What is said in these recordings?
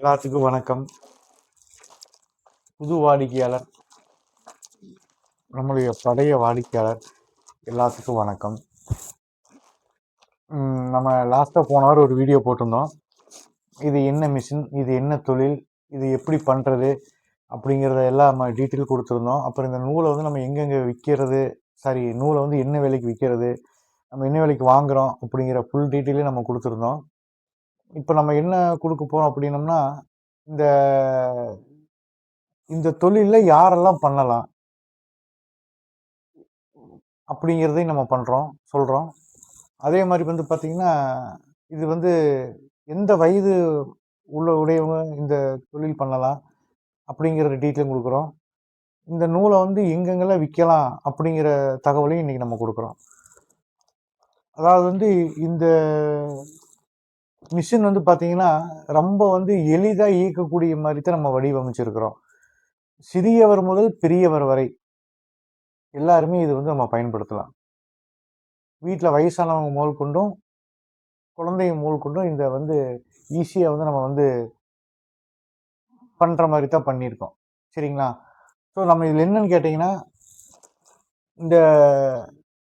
எல்லாத்துக்கும் வணக்கம். புது வாடிக்கையாளர் நம்மளுடைய பழைய வாடிக்கையாளர் எல்லாத்துக்கும் வணக்கம். நம்ம லாஸ்ட்டாக போன வாரம் ஒரு வீடியோ போட்டிருந்தோம். இது என்ன மிஷின் இது என்ன தொழில் இது எப்படி பண்ணுறது அப்படிங்கிறத எல்லாம் நம்ம டீட்டெயில் கொடுத்துருந்தோம். அப்புறம் இந்த நூலை வந்து நம்ம எங்கெங்கே விற்கிறது சாரி நூலை வந்து என்ன விலைக்கு விற்கிறது நம்ம என்ன விலைக்கு வாங்குகிறோம் அப்படிங்கிற ஃபுல் டீட்டெயிலே நம்ம கொடுத்துருந்தோம். இப்போ நம்ம என்ன கொடுக்க போகிறோம் அப்படின்னம்னா இந்த இந்த தொழிலில் யாரெல்லாம் பண்ணலாம்? அப்படிங்கிறதையும் நம்ம பண்ணுறோம் சொல்கிறோம் அதே மாதிரி வந்து பார்த்திங்கன்னா இது வந்து எந்த வயது உள்ள உடையவங்க இந்த தொழில் பண்ணலாம் அப்படிங்கிற டீட்டெயிலும் கொடுக்குறோம். இந்த நூலை வந்து எங்கெங்கெல்லாம் விற்கலாம் அப்படிங்கிற தகவலையும் இன்றைக்கி நம்ம கொடுக்குறோம். அதாவது வந்து இந்த மிஷின் வந்து பார்த்தீங்கன்னா ரொம்ப வந்து எளிதாக இயக்கக்கூடிய மாதிரி தான் நம்ம வடிவமைச்சிருக்கிறோம். சிறியவர் முதல் பெரியவர் வரை எல்லாருமே இது வந்து நம்ம பயன்படுத்தலாம். வீட்டில் வயசானவங்க முதல் கொண்டும் குழந்தைங்க முதல் கொண்டும் இந்த வந்து ஈஸியாக வந்து நம்ம வந்து பண்ணுற மாதிரி தான் பண்ணியிருக்கோம். சரிங்களா? ஸோ நம்ம இதில் என்னன்னு கேட்டிங்கன்னா இந்த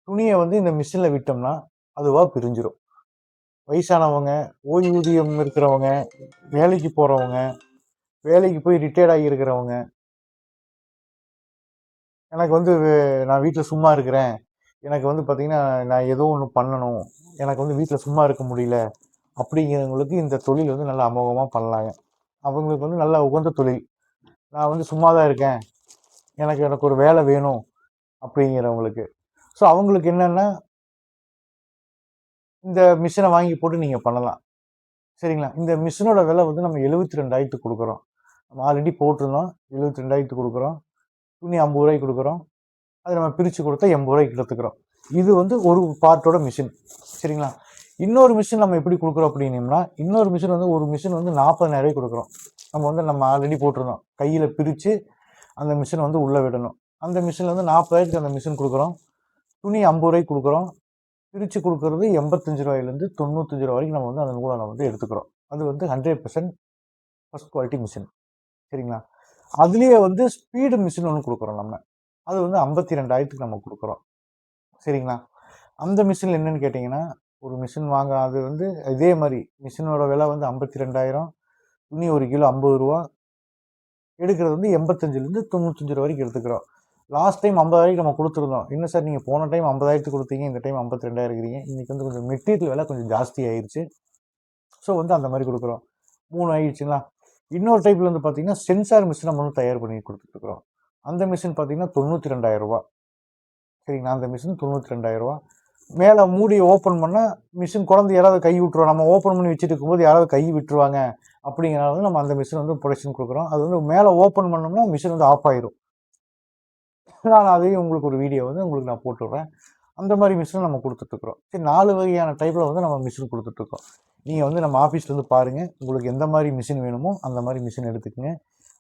துணியை வந்து இந்த மிஷினில் விட்டோம்னா அதுவாக பிரிஞ்சிடும் வயசானவங்க ஓய்வூதியம் இருக்கிறவங்க வேலைக்கு போகிறவங்க வேலைக்கு போய் ரிட்டையர்ட் ஆகி இருக்கிறவங்க. எனக்கு வந்து வே- நான் வீட்டில் சும்மா இருக்கிறேன். எனக்கு வந்து பார்த்திங்கன்னா நான் ஏதோ ஒன்று பண்ணணும். எனக்கு வந்து வீட்டில் சும்மா இருக்க முடியல. அப்படிங்கிறவங்களுக்கு இந்த தொழில் வந்து நல்லா அமோகமாக பண்ணலாங்க. அவங்களுக்கு வந்து நல்லா உகந்த தொழில். நான் வந்து சும்மா தான் இருக்கேன். எனக்கு எனக்கு ஒரு வேலை வேணும் அப்படிங்கிறவங்களுக்கு. ஸோ அவங்களுக்கு என்னென்னா இந்த மிஷினை வாங்கி போட்டு நீங்கள் பண்ணலாம். சரிங்களா? இந்த மிஷினோட விலை வந்து நம்ம எழுபத்தி ரெண்டாயிரத்துக்கு கொடுக்குறோம். நம்ம ஆல்ரெடி போட்டிருந்தோம். எழுபத்தி ரெண்டாயிரத்துக்கு கொடுக்குறோம். துணி ஐம்பது ரூபாய்க்கு கொடுக்குறோம். அதை நம்ம பிரித்து கொடுத்தா எண்பது ரூபாய்க்கு எடுத்துக்கிறோம் இது வந்து ஒரு பார்ட்டோட மிஷின் சரிங்களா? இன்னொரு மிஷின் நம்ம எப்படி கொடுக்குறோம் அப்படின்னோம்னா இன்னொரு மிஷின் வந்து ஒரு மிஷின் வந்து நாற்பதாயிரம் கொடுக்குறோம். நம்ம வந்து நம்ம ஆல்ரெடி போட்டிருந்தோம். கையில் பிரித்து அந்த மிஷினை வந்து உள்ளே விடணும். அந்த மிஷினில் வந்து நாற்பதாயிரத்துக்கு அந்த மிஷின் கொடுக்குறோம். துணி ஐம்பது ரூபாய்க்கு கொடுக்குறோம். பிரித்து கொடுக்கறது எண்பத்தஞ்சு ரூபாயிலேருந்து தொண்ணூத்தஞ்சு ரூபா வரைக்கும் நம்ம வந்து அந்த நூலை நம்ம வந்து எடுத்துக்கிறோம். அது வந்து hundred percent first quality machine சரிங்களா? அதுலேயே வந்து ஸ்பீடு மிஷின் ஒன்று கொடுக்குறோம் நம்ம. அது வந்து ஐம்பத்தி ரெண்டாயிரத்துக்கு நம்ம கொடுக்குறோம். சரிங்களா? அந்த மிஷினில் என்னன்னு கேட்டிங்கன்னா ஒரு மிஷின் வாங்க அது வந்து இதே மாதிரி மிஷினோட விலை வந்து ஐம்பத்தி ரெண்டாயிரம் துணி ஒரு கிலோ ஐம்பது ரூபா எடுக்கிறது வந்து எண்பத்தஞ்சிலேருந்து தொண்ணூத்தஞ்சு ரூபா வரைக்கும் எடுத்துக்கிறோம். லாஸ்ட் டைம் ஐம்பதாயிரத்துக்கு நம்ம கொடுத்துருந்தோம். என்ன சார் நீங்கள் போன டைம் ஐம்பதாயிரத்துக்கு கொடுத்தீங்க இந்த டைம் ஐம்பத்தி ரெண்டாயிரம் இருக்கிறீங்க. இன்றைக்கி வந்து கொஞ்சம் மெட்டீரியல் விலை கொஞ்சம் ஜாஸ்தி ஆயிடுச்சு ஸோ வந்து அந்த மாதிரி கொடுக்குறோம். மூணு ஆயிடுச்சுங்களா? இன்னொரு டைப்பில் வந்து பார்த்தீங்கன்னா சென்சார் மிஷின் நம்ம வந்து தயார் பண்ணி கொடுத்துட்ருக்குறோம் அந்த மிஷின் பார்த்தீங்கன்னா தொண்ணூற்றி ரெண்டாயிரரூபா சரிங்களா? அந்த மிஷின் தொண்ணூற்றி ரெண்டாயிரரூபா மேலே மூடி ஓப்பன் பண்ணால் மிஷின் குழந்தை யாராவது கை விட்டுருவோம் நம்ம ஓப்பன் பண்ணி வச்சுட்டு இருக்கும்போது யாராவது கை விட்டுருவாங்க. அப்படிங்கிறனால வந்து நம்ம அந்த மிஷின் வந்து ப்ரொடக்ஷன் கொடுக்குறோம். அது வந்து மேலே ஓப்பன் பண்ணோம்னா மிஷின் வந்து ஆஃப் ஆயிரும். நான் அதையும் உங்களுக்கு ஒரு வீடியோ வந்து உங்களுக்கு நான் போட்டுடுறேன். அந்த மாதிரி மிஷின் நம்ம கொடுத்துட்ருக்குறோம் சரி நாலு வகையான டைப்பில் வந்து நம்ம மிஷின் கொடுத்துட்ருக்கோம் நீங்கள் வந்து நம்ம ஆஃபீஸ்லேருந்து பாருங்கள் உங்களுக்கு எந்த மாதிரி மிஷின் வேணுமோ அந்த மாதிரி மிஷின் எடுத்துக்கோங்க.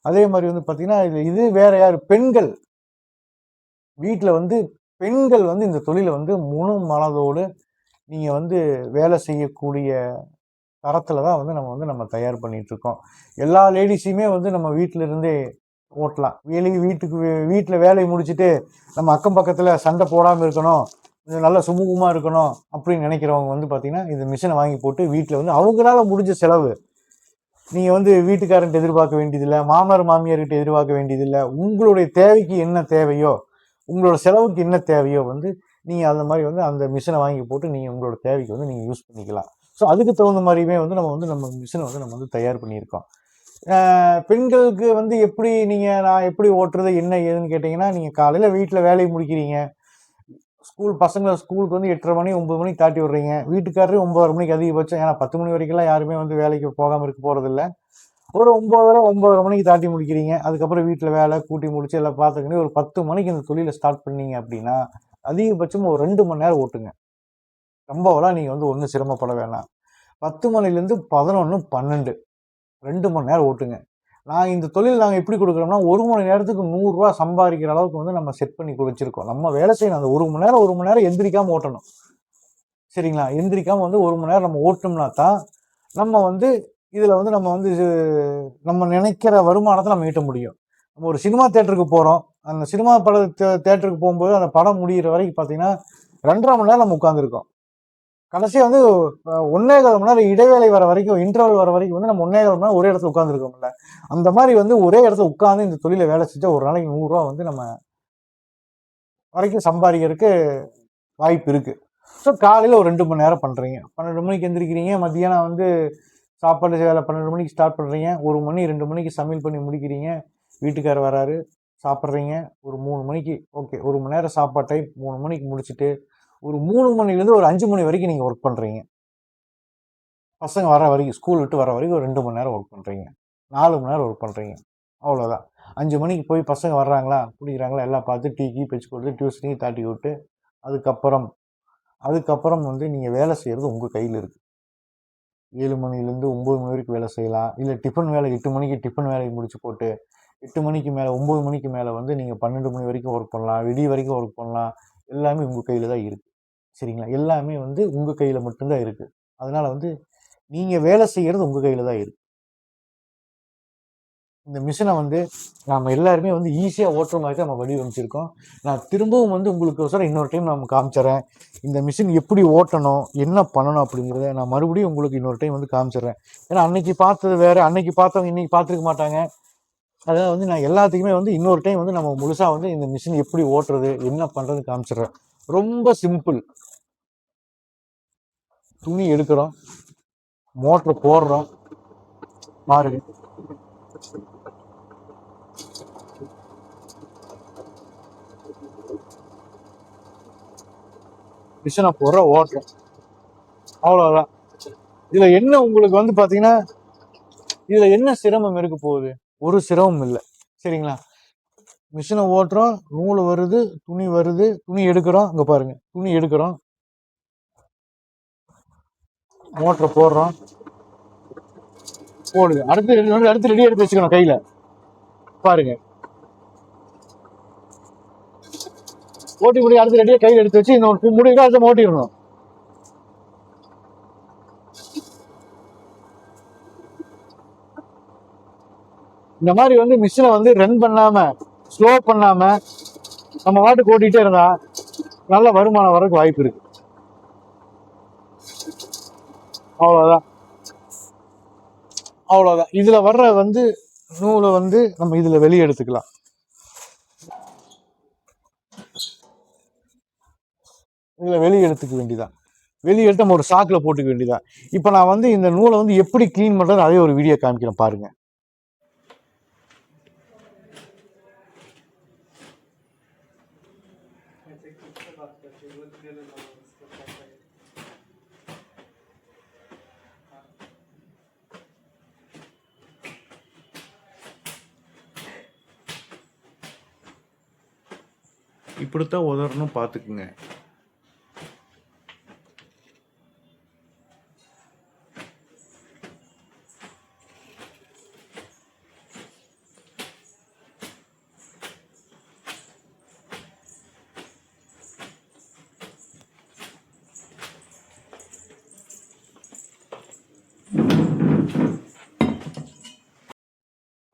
அதே மாதிரி வந்து பார்த்தீங்கன்னா இது இது வேறு யார்? பெண்கள். வீட்டில் வந்து பெண்கள் வந்து இந்த தொழிலை வந்து முழு மனதோடு நீங்கள் வந்து வேலை செய்யக்கூடிய தரத்தில் தான் வந்து நம்ம வந்து நம்ம தயார் பண்ணிகிட்ருக்கோம் இருக்கோம் எல்லா லேடிஸையுமே வந்து நம்ம வீட்டிலிருந்தே ஓட்டலாம். வெளியே வீட்டுக்கு வீட்டில் வேலையை முடிச்சுட்டு நம்ம அக்கம் பக்கத்தில் சண்டை போடாமல் இருக்கணும். கொஞ்சம் நல்லா சுமூகமாக இருக்கணும் அப்படின்னு நினைக்கிறவங்க வந்து பார்த்திங்கன்னா இந்த மிஷினை வாங்கி போட்டு வீட்டில் வந்து அவங்களால முடிஞ்ச செலவு. நீங்கள் வந்து வீட்டுக்காரன்ட்டு எதிர்பார்க்க வேண்டியதில்லை மாமனார் மாமியார்கிட்ட எதிர்பார்க்க வேண்டியதில்லை உங்களுடைய தேவைக்கு என்ன தேவையோ உங்களோட செலவுக்கு என்ன தேவையோ வந்து நீங்கள் அந்த மாதிரி வந்து அந்த மிஷினை வாங்கி போட்டு நீங்கள் உங்களோட தேவைக்கு வந்து நீங்கள் யூஸ் பண்ணிக்கலாம். ஸோ அதுக்கு தகுந்த மாதிரியுமே வந்து நம்ம வந்து நம்ம மிஷினை வந்து நம்ம வந்து தயார் பண்ணியிருக்கோம். பெண்களுக்கு வந்து எப்படி நீங்கள் நான் எப்படி ஓட்டுறது என்ன ஏதுன்னு கேட்டிங்கன்னா நீங்கள் காலையில் வீட்டில் வேலையை முடிக்கிறீங்க. ஸ்கூல் பசங்களை ஸ்கூலுக்கு வந்து எட்டரை மணி ஒம்பது மணிக்கு தாட்டி விட்றீங்க. வீட்டுக்காரரு ஒன்பதரை மணிக்கு அதிகபட்சம் ஏன்னா பத்து மணி வரைக்கும்லாம் யாருமே வந்து வேலைக்கு போகாமல் இருக்க போகிறதில்ல ஒரு ஒம்பதரை ஒம்பதரை மணிக்கு தாட்டி முடிக்கிறீங்க. அதுக்கப்புறம் வீட்டில் வேலை கூட்டி முடிச்சு எல்லாம் பார்த்துக்கிட்டு ஒரு பத்து மணிக்கு இந்த தொழிலை ஸ்டார்ட் பண்ணீங்க அப்படின்னா அதிகபட்சம் ஒரு ரெண்டு மணி நேரம் ஓட்டுங்க. ரொம்பவெல்லாம் நீங்கள் வந்து ஒன்றும் சிரமப்பட வேணாம். பத்து மணிலேருந்து பதினொன்று பன்னெண்டு. ரெண்டு மணி நேரம் ஓட்டுங்க. நான் இந்த தொழில் நாங்கள் எப்படி கொடுக்குறோம்னா ஒரு மணி நேரத்துக்கு நூறுரூவா சம்பாதிக்கிற அளவுக்கு வந்து நம்ம செட் பண்ணி கொடுத்துருக்கோம். நம்ம வேலை செய்யணும் அந்த ஒரு மணி நேரம் ஒரு மணி நேரம் எந்திரிக்காமல் ஓட்டணும். சரிங்களா? எந்திரிக்காமல் வந்து ஒரு மணி நேரம் நம்ம ஓட்டோம்னா தான் நம்ம வந்து இதில் வந்து நம்ம வந்து இது நம்ம நினைக்கிற வருமானத்தை நம்ம ஈட்ட முடியும். நம்ம ஒரு சினிமா தேட்டருக்கு போகிறோம் அந்த சினிமா பட தே- தேட்டருக்கு போகும்போது அந்த படம் முடிகிற வரைக்கும் பார்த்தீங்கன்னா ரெண்டரை மணி நேரம் நம்ம உட்காந்துருக்கோம் கடைசியாக வந்து அஹ், ஒன்னே கால் மணி நேரம் இடைவேளை வர வரைக்கும் இன்டர்வல் வர வரைக்கும் வந்து நம்ம ஒன்னே கால் மணி நேரம் ஒரே இடத்துல உட்காந்துருக்கோம்ல அந்த மாதிரி வந்து ஒரே இடத்துல உட்காந்து இந்த தொழிலை வேலை செஞ்சால் ஒரு நாளைக்கு நூறுரூவா வந்து நம்ம வரைக்கும் சம்பாதிக்கிறதுக்கு வாய்ப்பு இருக்குது ஸோ காலையில் ஒரு ரெண்டு மணி நேரம் பண்ணுறீங்க பன்னெண்டு மணிக்கு எந்திரிக்கிறீங்க. மதியானம் வந்து சாப்பாடு வேலை பன்னெண்டு மணிக்கு ஸ்டார்ட் பண்ணுறீங்க ஒரு மணி ரெண்டு மணிக்கு சமையல் பண்ணி முடிக்கிறீங்க. வீட்டுக்காரர் வராரு சாப்பிட்றீங்க. ஒரு மூணு மணிக்கு ஓகே ஒரு மணி நேரம் சாப்பாடு டைம் மூணு மணிக்கு முடிச்சுட்டு ஒரு மூணு மணிலேருந்து ஒரு அஞ்சு மணி வரைக்கும் நீங்கள் ஒர்க் பண்ணுறீங்க பசங்க வர வரைக்கும் ஸ்கூல் விட்டு வர வரைக்கும் ஒரு ரெண்டு மணி நேரம் ஒர்க் பண்ணுறீங்க நாலு மணி நேரம் ஒர்க் பண்ணுறீங்க அவ்வளோதான் அஞ்சு மணிக்கு போய் பசங்க வர்றாங்களா? குடிக்கிறாங்களா எல்லாம் பார்த்து டீ கீ வச்சு கொடுத்து டியூஷனையும் தாட்டி விட்டு அதுக்கப்புறம் அதுக்கப்புறம் வந்து நீங்கள் வேலை செய்கிறது உங்கள் கையில் இருக்குது ஏழு மணிலேருந்து ஒம்பது மணி வரைக்கும் வேலை செய்யலாம். இல்லை டிஃபன் வேலை எட்டு மணிக்கு டிஃபன் வேலையை முடிச்சு போட்டு எட்டு மணிக்கு மேலே ஒம்பது மணிக்கு மேலே வந்து நீங்கள் பன்னெண்டு மணி வரைக்கும் ஒர்க் பண்ணலாம். விடிய வரைக்கும் ஒர்க் பண்ணலாம். எல்லாமே உங்கள் கையில் தான் இருக்குது சரிங்களா? எல்லாமே வந்து உங்கள் கையில் மட்டும்தான் இருக்குது அதனால் வந்து நீங்கள் வேலை செய்கிறது உங்கள் கையில் தான் இருக்குது இந்த மிஷினை வந்து நாம் எல்லாருமே வந்து ஈஸியாக ஓட்டுற மாதிரி தான் நம்ம வடிவமைச்சிருக்கோம். நான் திரும்பவும் வந்து உங்களுக்கு இன்னொரு டைம் நான் காமிச்சிடுறேன் இந்த மிஷின் எப்படி ஓட்டணும் என்ன பண்ணணும் அப்படிங்கிறத நான் மறுபடியும் உங்களுக்கு இன்னொரு டைம் வந்து காமிச்சிடுறேன் ஏன்னா அன்னைக்கு பார்த்தது வேறு அன்னைக்கு பார்த்தவங்க இன்னைக்கு பார்த்துருக்க மாட்டாங்க. அதாவது வந்து நான் எல்லாத்துக்குமே வந்து இன்னொரு டைம் வந்து நம்ம முழுசாக வந்து இந்த மிஷின் எப்படி ஓட்டுறது என்ன பண்ணுறது காமிச்சிடுறேன் ரொம்ப சிம்பிள். துணி எடுக்கிறோம் மோட்ரு போடுறோம் பாருங்க. மிஷினை போடுற ஓட்டுறோம் அவ்வளோதான் இதில் என்ன உங்களுக்கு வந்து பார்த்தீங்கன்னா இதில் என்ன சிரமம் இருக்க போகுது? ஒரு சிரமம் இல்லை. சரிங்களா? மிஷினை ஓட்டுறோம். நூல் வருது துணி வருது துணி எடுக்கிறோம். இங்கே பாருங்க. துணி எடுக்கிறோம். மோட்டரை போடுறோம். போடுது அடுத்து ரெடி- அடுத்து ரெடி எடுத்து வச்சுக்கணும் கையில். பாருங்க. ஓட்டி முடி அடுத்து ரெடியாக கையில் எடுத்து வச்சு இன்னொரு முடிவு அடுத்து ஓட்டிடணும். இந்த மாதிரி வந்து மிஷினை வந்து ரன் பண்ணாம ஸ்லோ பண்ணாம நம்ம வாட்டுக்கு ஓட்டிகிட்டே இருந்தால் நல்ல வருமானம் வரதுக்கு வாய்ப்பு இருக்கு. அவ்வளோதான் அவ்வளோதான் இதில் வர்ற வந்து நூலை வந்து நம்ம இதில் வெளியே எடுத்துக்கலாம். இதில் வெளியே எடுத்துக்க வேண்டியதான் வெளியே எடுத்து நம்ம ஒரு சாக்கில் போட்டுக்க வேண்டியதான் இப்போ நான் வந்து இந்த நூலை வந்து எப்படி க்ளீன் பண்ணுறது அதே ஒரு வீடியோ காமிக்கிறேன் பாருங்க. இப்படித்தான் உதறணும் பார்த்துக்குங்க.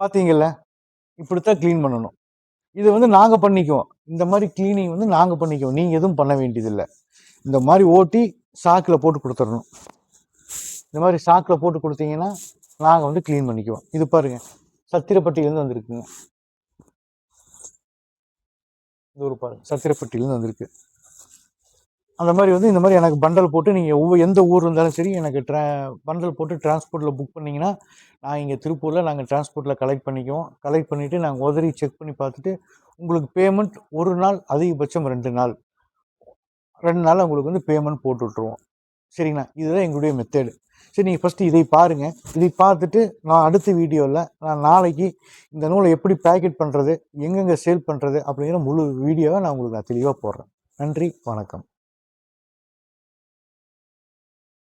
பார்த்தீங்கல்ல? இப்படித்தான் க்ளீன் பண்ணணும். இது வந்து நாங்கள் பண்ணிக்குவோம். இந்த மாதிரி க்ளீனிங் வந்து நாங்கள் பண்ணிக்குவோம். நீங்கள் எதுவும் பண்ண வேண்டியதில்லை. இந்த மாதிரி ஓட்டி சாக்கில் போட்டு கொடுத்துடணும். இந்த மாதிரி சாக்கில் போட்டு கொடுத்தீங்கன்னா நாங்கள் வந்து க்ளீன் பண்ணிக்குவோம். இது பாருங்கள் சத்திரப்பட்டியிலேருந்து வந்திருக்குங்க. இது ஒரு பாருங்கள் சத்திரப்பட்டியிலேருந்து வந்திருக்கு. அந்த மாதிரி வந்து இந்த மாதிரி எனக்கு பண்டல் போட்டு நீங்கள் ஒவ்வொரு எந்த ஊர் இருந்தாலும் சரி எனக்கு ட்ரா பண்டல் போட்டு டிரான்ஸ்போர்ட்டில் புக் பண்ணிங்கன்னா நான் இங்கே திருப்பூரில் நாங்கள் டிரான்ஸ்போர்ட்டில் கலெக்ட் பண்ணிக்குவோம். கலெக்ட் பண்ணிவிட்டு நாங்கள் உதறி செக் பண்ணி பார்த்துட்டு உங்களுக்கு பேமெண்ட் ஒரு நாள் அதிகபட்சம் ரெண்டு நாள். ரெண்டு நாள் உங்களுக்கு வந்து பேமெண்ட் போட்டு விட்ருவோம் சரிங்களா? இதுதான் எங்களுடைய மெத்தேடு சரி நீங்கள் ஃபஸ்ட்டு இதை பாருங்கள் இதை பார்த்துட்டு நான் அடுத்த வீடியோவில் நான் நாளைக்கு இந்த நூலை எப்படி பேக்கெட் பண்ணுறது எங்கெங்கே சேல் பண்ணுறது அப்படிங்கிற முழு வீடியோவை நான் உங்களுக்கு நான் தெளிவாக போடுறேன். நன்றி வணக்கம்.